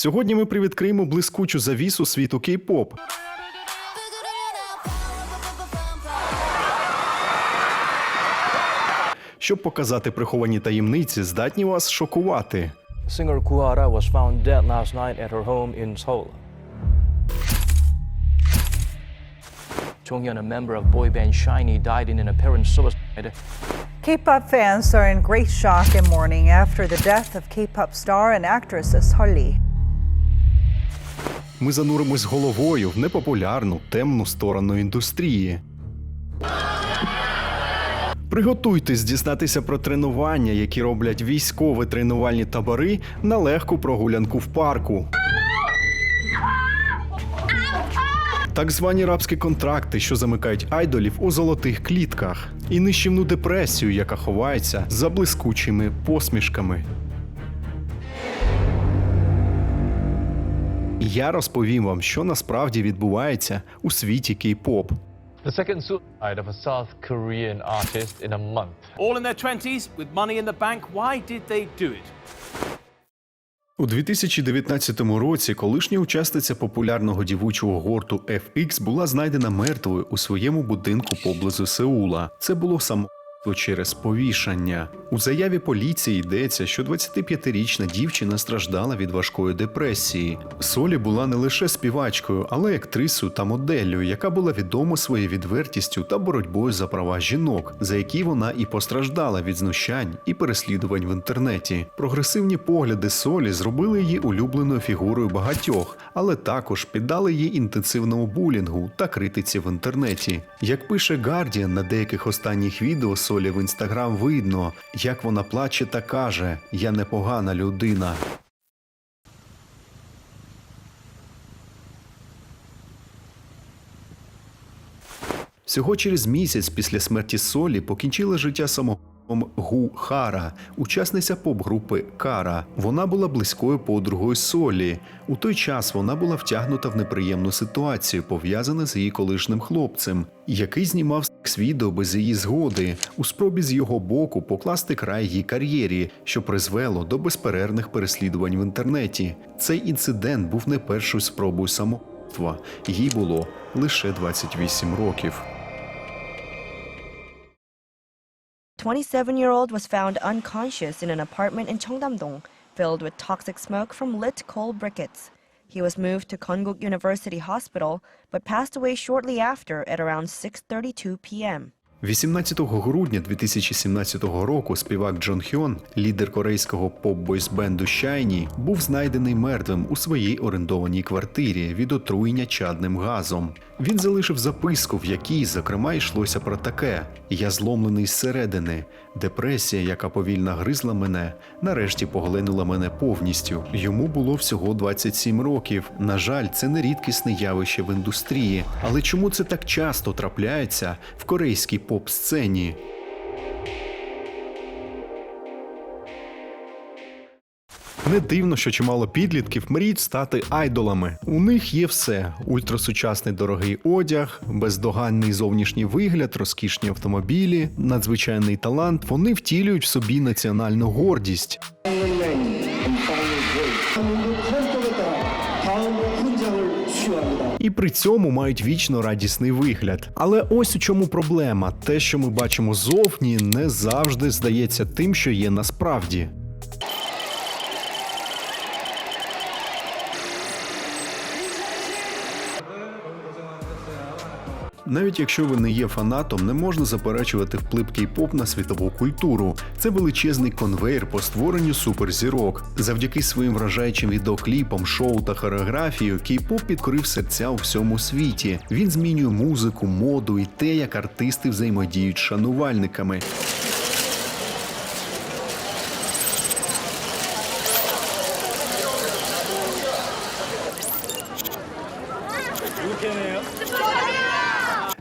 Сьогодні ми привідкриємо блискучу завісу світу кей-поп. Щоб показати приховані таємниці, здатні вас шокувати. Singer Kuara was found dead last night at her home in Seoul. Jonghyun, a member of boy band Shiny, died in an apparent suicide. K-pop fans are in great shock and mourning after the death of K-pop star and actress Solly. Ми зануримось головою в непопулярну темну сторону індустрії. Приготуйтесь дізнатися про тренування, які роблять військові тренувальні табори на легку прогулянку в парку. Так звані рабські контракти, що замикають айдолів у золотих клітках, і нищівну депресію, яка ховається за блискучими посмішками. Я розповім вам, що насправді відбувається у світі кей-поп. The second suicide of a South Korean artist in a month. All in their 20s with money in the bank. Why did they do it? У 2019 році колишня учасниця популярного дівучого гурту FX була знайдена мертвою у своєму будинку поблизу Сеула. Це було самогубство через повішання. У заяві поліції йдеться, що 25-річна дівчина страждала від важкої депресії. Солі була не лише співачкою, але й актрисою та моделлю, яка була відома своєю відвертістю та боротьбою за права жінок, за які вона і постраждала від знущань і переслідувань в інтернеті. Прогресивні погляди Солі зробили її улюбленою фігурою багатьох, але також піддали їй інтенсивному булінгу та критиці в інтернеті. Як пише Guardian, на деяких останніх відео Солі в інстаграм видно, як вона плаче та каже: Я непогана людина. Всього через місяць після смерті Солі покінчила життя самогубством Гу Хара, учасниця поп-групи Кара. Вона була близькою подругою Солі. У той час вона була втягнута в неприємну ситуацію, пов'язану з її колишнім хлопцем, який знімав секс-відео без її згоди, у спробі з його боку покласти край її кар'єрі, що призвело до безперервних переслідувань в інтернеті. Цей інцидент був не першою спробою самогубства. Їй було лише 28 років. 27-year-old was found unconscious in an apartment in Cheongdam-dong, filled with toxic smoke from lit coal briquettes. He was moved to Konkuk University Hospital, but passed away shortly after at around 6:32 p.m. 18 грудня 2017 року співак Джон Хьон, лідер корейського поп-бойс-бенду Shiny, був знайдений мертвим у своїй орендованій квартирі від отруєння чадним газом. Він залишив записку, в якій, зокрема, йшлося про таке: Я зломлений зсередини. Депресія, яка повільно гризла мене, нарешті поглинула мене повністю. Йому було всього 27 років. На жаль, це не рідкісне явище в індустрії. Але чому це так часто трапляється в корейській поп-сцені? Не дивно, що чимало підлітків мріють стати айдолами. У них є все: ультрасучасний дорогий одяг, бездоганний зовнішній вигляд, розкішні автомобілі, надзвичайний талант. Вони втілюють в собі національну гордість. І при цьому мають вічно радісний вигляд. Але ось у чому проблема: те, що ми бачимо зовні, не завжди здається тим, що є насправді. Навіть якщо ви не є фанатом, не можна заперечувати вплив кей-поп на світову культуру. Це величезний конвейер по створенню суперзірок. Завдяки своїм вражаючим відеокліпам, шоу та хореографію, кей-поп підкорив серця у всьому світі. Він змінює музику, моду і те, як артисти взаємодіють шанувальниками.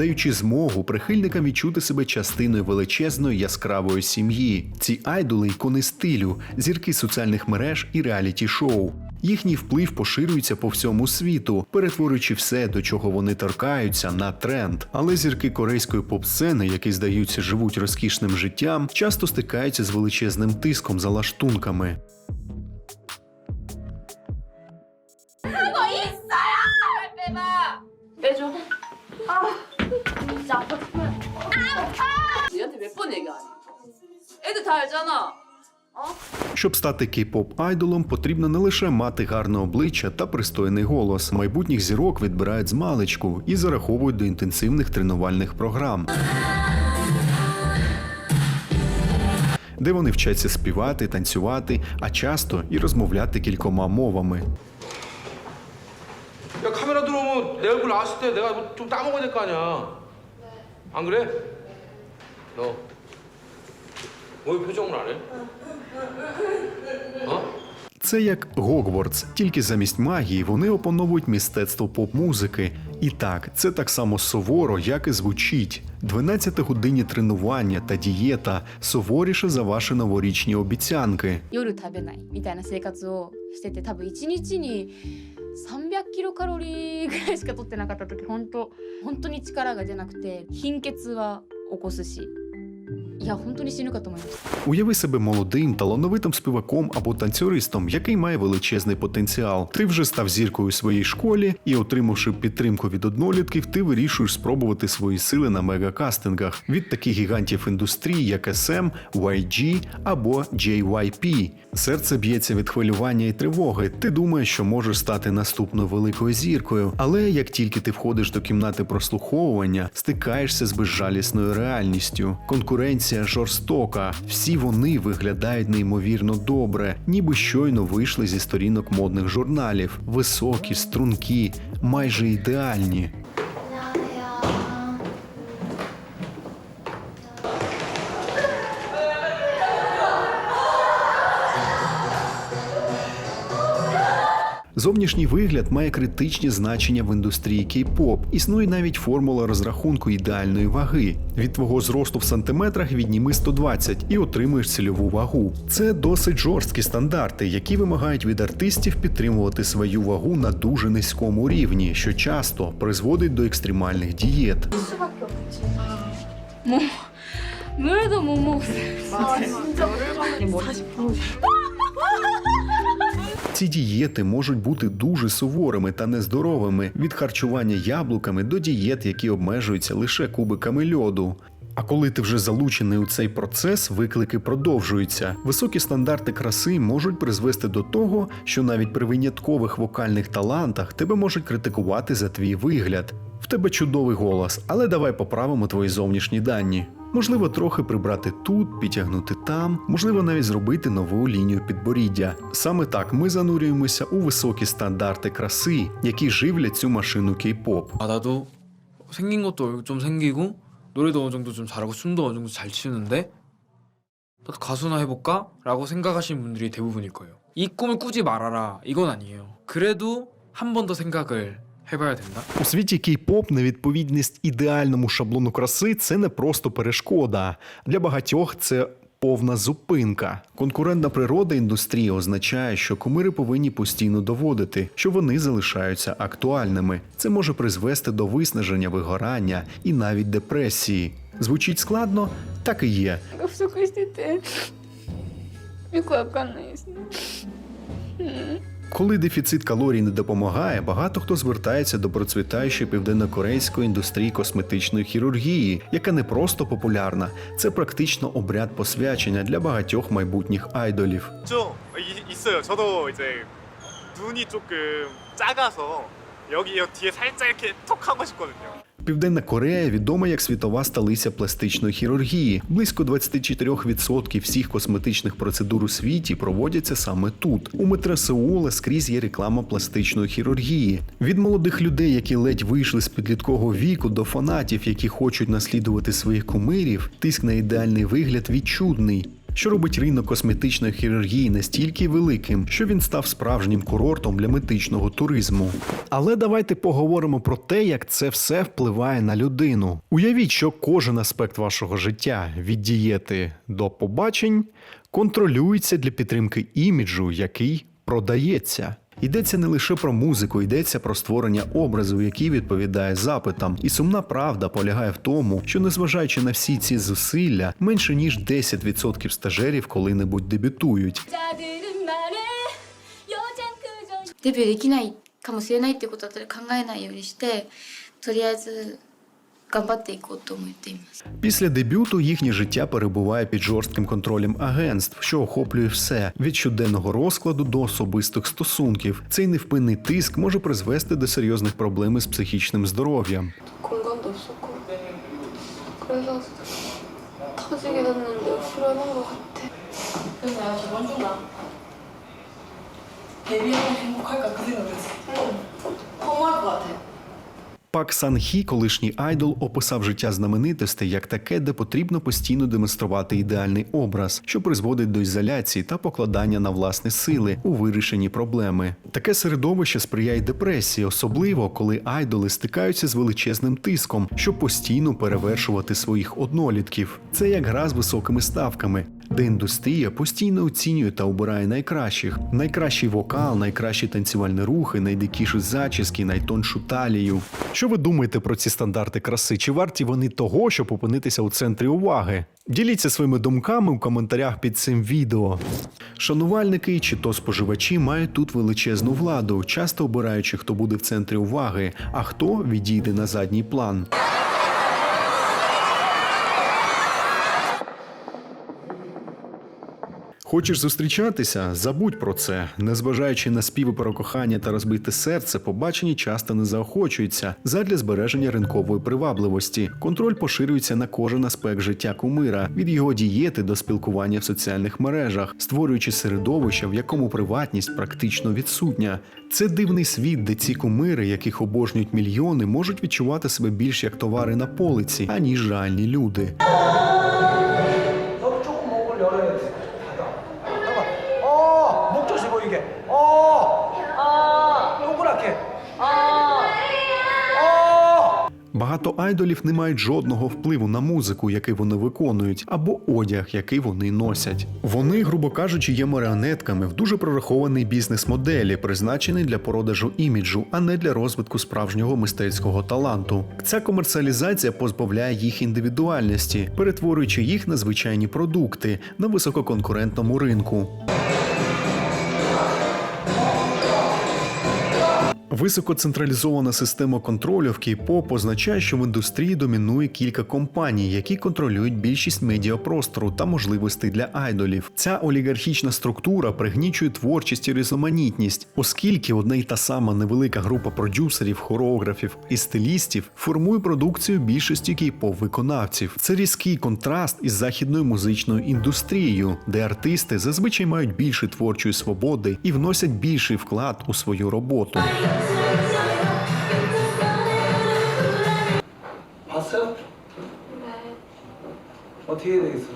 даючи змогу прихильникам відчути себе частиною величезної яскравої сім'ї. Ці айдоли ікони стилю, зірки соціальних мереж і реаліті-шоу. Їхній вплив поширюється по всьому світу, перетворюючи все, до чого вони торкаються, на тренд. Але зірки корейської поп-сцени, які здаються живуть розкішним життям, часто стикаються з величезним тиском за лаштунками. 해봐. 빼줘. 아, 진짜 아파 죽겠네. 아, 니한테 몇 번 얘기하니? 애들 다 알잖아. Щоб стати кей-поп айдолом, потрібно не лише мати гарне обличчя та пристойний голос. Майбутніх зірок відбирають з маличку і зараховують до інтенсивних тренувальних програм. Де вони вчаться співати, танцювати, а часто і розмовляти кількома мовами. 야 카메라 들어오면 내 얼굴 나왔을 때 내가 뭐좀 따먹어야 될 거 아니야. 안 그래? 너. 왜 표정을 안 해? 어? Це як Гогвартс, тільки замість магії вони опановують мистецтво поп-музики. І так, це так само суворо, як і звучить. 12-годинні тренування та дієта суворіше за ваші новорічні обіцянки. 夜食べないみたいな生活をしてて多分1日に 300キロカロリーぐらいしか取ってなかった時本当本当に力が出なくて貧血は起こすし。や本当に死ぬかと思いました Уяви себе молодим, талановитим співаком або танцюристом, який має величезний потенціал. Ти вже став зіркою у своїй школі, і, отримавши підтримку від однолітків, ти вирішуєш спробувати свої сили на мегакастингах від таких гігантів індустрії, як SM, YG або JYP. Серце б'ється від хвилювання і тривоги. Ти думаєш, що можеш стати наступною великою зіркою, але як тільки ти входиш до кімнати прослуховування, стикаєшся з безжалісною реальністю. Конкуренція жорстока. Всі вони виглядають неймовірно добре, ніби щойно вийшли зі сторінок модних журналів. Високі, стрункі, майже ідеальні. Зовнішній вигляд має критичні значення в індустрії кей-поп. Існує навіть формула розрахунку ідеальної ваги. Від твого зросту в сантиметрах відніми 120 і отримуєш цільову вагу. Це досить жорсткі стандарти, які вимагають від артистів підтримувати свою вагу на дуже низькому рівні, що часто призводить до екстремальних дієт. Ну, ну, я думаю, мог. Ці дієти можуть бути дуже суворими та нездоровими від харчування яблуками до дієт, які обмежуються лише кубиками льоду. А коли ти вже залучений у цей процес, виклики продовжуються. Високі стандарти краси можуть призвести до того, що навіть при виняткових вокальних талантах тебе можуть критикувати за твій вигляд В тебе чудовий голос, але давай поправимо твої зовнішні дані. Можливо, трохи прибрати тут, підтягнути там, можливо, навіть зробити нову лінію підборіддя. Саме так ми занурюємося у високі стандарти краси, які живлять цю машину кей-поп. 아 나도 생긴 것도 얼굴 좀 생기고 노래도 어느 정도 좀 잘하고 춤도 어느 정도 잘 추는데 나도 가수나 해볼까? 라고 생각하시는 분들이 대부분일 거예요. 이 꿈을 꾸지 말아라 이건 아니에요. 그래도 한 번 더 생각을 해봐야 된다. У світі кей-поп невідповідність ідеальному шаблону краси це не просто перешкода. Для багатьох це повна зупинка. Конкурентна природа індустрії означає, що кумири повинні постійно доводити, що вони залишаються актуальними. Це може призвести до виснаження, вигорання і навіть депресії. Звучить складно, так і є. Сукості те. Мікла, конечно. Коли дефіцит калорій не допомагає, багато хто звертається до процвітаючої південнокорейської індустрії косметичної хірургії, яка не просто популярна, це практично обряд посвячення для багатьох майбутніх айдолів. Південна Корея відома як світова столиця пластичної хірургії. Близько 24% всіх косметичних процедур у світі проводяться саме тут. У метро Сеула скрізь є реклама пластичної хірургії. Від молодих людей, які ледь вийшли з підліткового віку, до фанатів, які хочуть наслідувати своїх кумирів, тиск на ідеальний вигляд відчутний. Що робить ринок косметичної хірургії настільки великим, що він став справжнім курортом для медичного туризму. Але давайте поговоримо про те, як це все впливає на людину. Уявіть, що кожен аспект вашого життя від дієти до побачень контролюється для підтримки іміджу, який продається. Йдеться не лише про музику, йдеться про створення образу, який відповідає запитам. І сумна правда полягає в тому, що незважаючи на всі ці зусилля, менше ніж 10% стажерів коли-небудь дебютують. 데뷔 できない かもしれないっていうことだったら考えないようにしてとりあえず Кабатику думати. Після дебюту їхнє життя перебуває під жорстким контролем агентств, що охоплює все від щоденного розкладу до особистих стосунків. Цей невпинний тиск може призвести до серйозних проблем із психічним здоров'ям. Пак Сан Хі, колишній айдол, описав життя знаменитостей як таке, де потрібно постійно демонструвати ідеальний образ, що призводить до ізоляції та покладання на власні сили у вирішенні проблеми. Таке середовище сприяє депресії, особливо коли айдоли стикаються з величезним тиском, щоб постійно перевершувати своїх однолітків. Це як гра з високими ставками. Де індустрія постійно оцінює та обирає найкращих: найкращий вокал, найкращі танцювальні рухи, найдикіші зачіски, найтоншу талію. Що ви думаєте про ці стандарти краси? Чи варті вони того, щоб опинитися у центрі уваги? Діліться своїми думками у коментарях під цим відео. Шанувальники чи то споживачі мають тут величезну владу, часто обираючи, хто буде в центрі уваги, а хто відійде на задній план. Хочеш зустрічатися? Забудь про це. Незважаючи на співи про кохання та розбите серце, побачені часто не заохочуються задля збереження ринкової привабливості. Контроль поширюється на кожен аспект життя кумира від його дієти до спілкування в соціальних мережах, створюючи середовище, в якому приватність практично відсутня. Це дивний світ, де ці кумири, яких обожнюють мільйони, можуть відчувати себе більш як товари на полиці, аніж реальні люди. Багато айдолів не мають жодного впливу на музику, яку вони виконують, або одяг, який вони носять. Вони, грубо кажучи, є маріонетками в дуже прорахованій бізнес-моделі, призначеній для продажу іміджу, а не для розвитку справжнього мистецького таланту. Ця комерціалізація позбавляє їх індивідуальності, перетворюючи їх на звичайні продукти на висококонкурентному ринку. Високоцентралізована система контролю в кей-поп означає, що в індустрії домінує кілька компаній, які контролюють більшість медіапростору та можливостей для айдолів. Ця олігархічна структура пригнічує творчість і різноманітність, оскільки одна й та сама невелика група продюсерів, хореографів і стилістів формує продукцію більшості кей-поп виконавців. Це різкий контраст із західною музичною індустрією, де артисти зазвичай мають більше творчої свободи і вносять більший вклад у свою роботу. 봤어요? 네. 어떻게 해야 되겠어?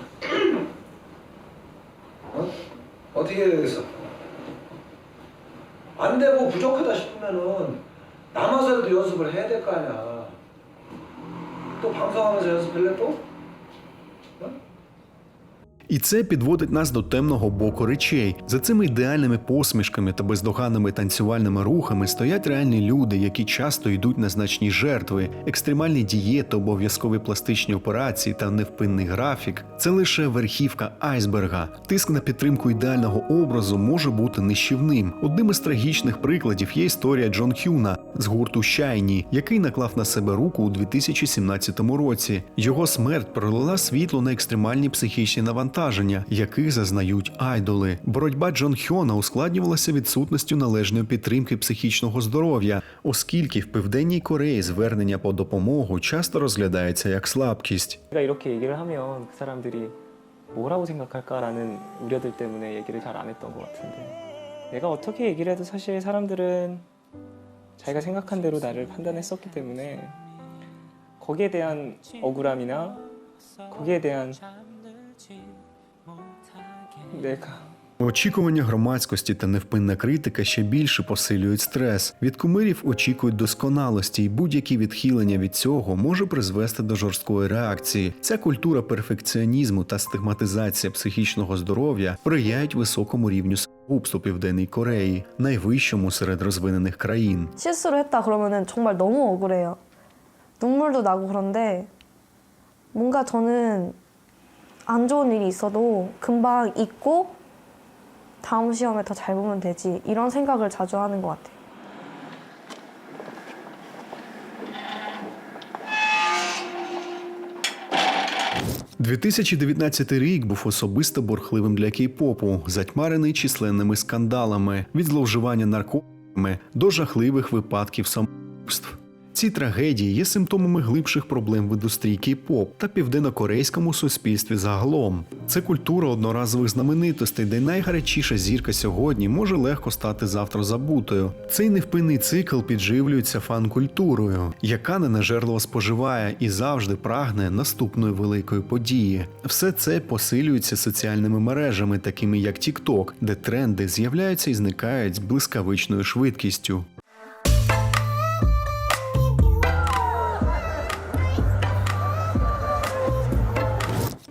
어? 어떻게 해야 되겠어? 안 되고 부족하다 싶으면은 남아서라도 연습을 해야 될 거 아니야. 또 방송하면서 연습할래 또? 어? І це підводить нас до темного боку речей. За цими ідеальними посмішками та бездоганними танцювальними рухами стоять реальні люди, які часто йдуть на значні жертви, екстремальні дієти, обов'язкові пластичні операції та невпинний графік. Це лише верхівка айсберга. Тиск на підтримку ідеального образу може бути нищівним. Одним із трагічних прикладів є історія Джон Хюна з гурту Щайні, який наклав на себе руку у 2017 році. Його смерть пролила світло на екстремальні психічні навантаження, яких зазнають айдоли. Боротьба Джон Хьона ускладнювалася відсутністю належної підтримки психічного здоров'я, оскільки в південній Кореї звернення по допомогу часто розглядається як слабкість. 내가 이렇게 얘기를 하면 그 사람들이 뭐라고 생각할까라는 우려들 때문에 얘기를 잘 안 했던 것 같은데 내가 어떻게 얘기를 해도 사실 사람들은 자기가 생각한 대로 나를 판단했었기 때문에 거기에 대한 억울함이나 거기에 대한 내가 Очікування громадськості та невпинна критика ще більше посилюють стрес. Від кумирів очікують досконалості, і будь-які відхилення від цього може призвести до жорсткої реакції. Ця культура перфекціонізму та стигматизація психічного здоров'я сприяють високому рівню самогубств у Південній Кореї, найвищому серед розвинених країн. 실수를 했다 그러면은 정말 너무 억울해요. 눈물도 나고 그런데 뭔가 저는 안 좋은 일이 있어도 금방 잊고 다음 시험에 더 잘 보면 되지 이런 생각을 자주 하는 것 같아요. ...2019 рік був особисто борхливим для кей-попу, затьмарений численними скандалами від зловживання наркотиками до жахливих випадків самогубств. Ці трагедії є симптомами глибших проблем в індустрії кей-поп та південнокорейському суспільстві загалом. Це культура одноразових знаменитостей, де найгарячіша зірка сьогодні може легко стати завтра забутою. Цей невпинний цикл підживлюється фан-культурою, яка ненажерливо споживає і завжди прагне наступної великої події. Все це посилюється соціальними мережами, такими як TikTok, де тренди з'являються і зникають з блискавичною швидкістю.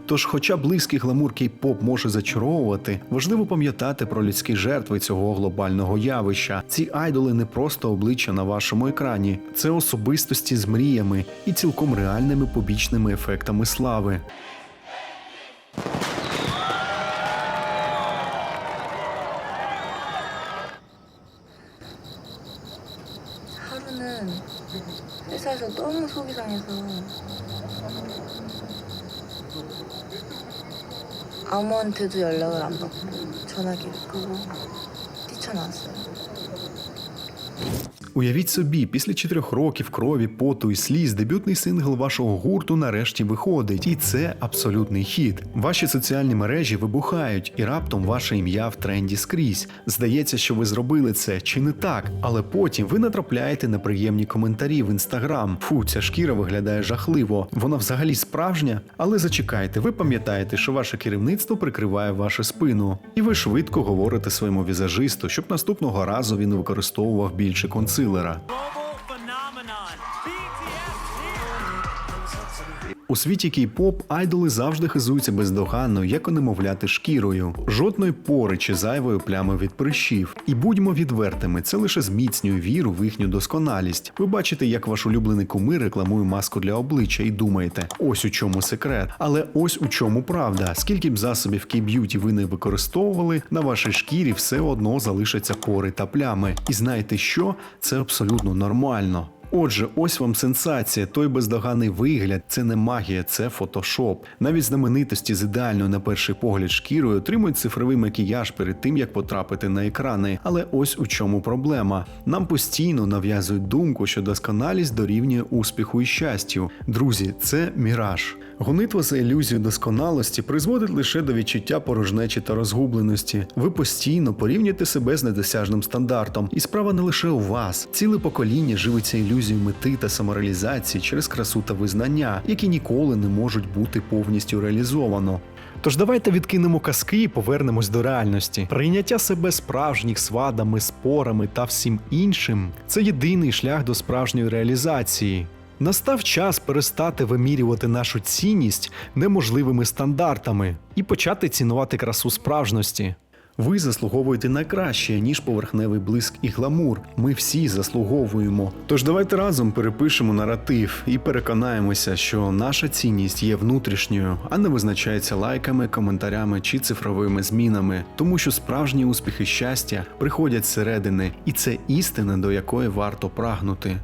Тож, хоча близький гламур кей-поп може зачаровувати, важливо пам'ятати про людські жертви цього глобального явища. Ці айдоли не просто обличчя на вашому екрані, це особистості з мріями і цілком реальними побічними ефектами слави. 아무한테도 연락을 안 받고 전화기를 끄고 뛰쳐나왔어요. Уявіть собі, після чотирьох років крові, поту і сліз, дебютний сингл вашого гурту нарешті виходить, і це абсолютний хіт. Ваші соціальні мережі вибухають, і раптом ваше ім'я в тренді скрізь. Здається, що ви зробили це чи не так, але потім ви натрапляєте на приємні коментарі в інстаграм. Фу, ця шкіра виглядає жахливо. Вона взагалі справжня. Але зачекайте, ви пам'ятаєте, що ваше керівництво прикриває вашу спину, і ви швидко говорите своєму візажисту, щоб наступного разу він використовував більше консилера. У світі кей-поп айдоли завжди хизуються бездоганною, як онемовляти шкірою, жодної пори чи зайвої плями від прищів. І будьмо відвертими, це лише зміцнює віру в їхню досконалість. Ви бачите, як ваш улюблений кумир рекламує маску для обличчя, і думаєте, ось у чому секрет. Але ось у чому правда. Скільки б засобів кей-б'юті ви не використовували, на вашій шкірі все одно залишаться пори та плями. І знаєте що? Це абсолютно нормально. Отже, ось вам сенсація. Той бездоганий вигляд це не магія, це фотошоп. Навіть знаменитості з ідеальною на перший погляд шкірою отримують цифровий макіяж перед тим, як потрапити на екрани. Але ось у чому проблема. Нам постійно нав'язують думку, що досконалість дорівнює успіху і щастю. Друзі, це міраж. Гонитва за ілюзію досконалості призводить лише до відчуття порожнечі та розгубленості. Ви постійно порівнюєте себе з недосяжним стандартом, і справа не лише у вас. Ціле покоління живиться ілюзією мети та самореалізації через красу та визнання, які ніколи не можуть бути повністю реалізовано. Тож давайте відкинемо казки і повернемось до реальності. Прийняття себе справжніх з вадами, спорами та всім іншим це єдиний шлях до справжньої реалізації. Настав час перестати вимірювати нашу цінність неможливими стандартами і почати цінувати красу справжності. Ви заслуговуєте на краще, ніж поверхневий блиск і гламур. Ми всі заслуговуємо. Тож давайте разом перепишемо наратив і переконаємося, що наша цінність є внутрішньою, а не визначається лайками, коментарями чи цифровими змінами, тому що справжні успіхи щастя приходять зсередини, і це істина, до якої варто прагнути.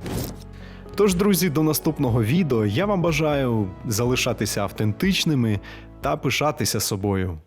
Тож, друзі, до наступного відео я вам бажаю залишатися автентичними та пишатися собою.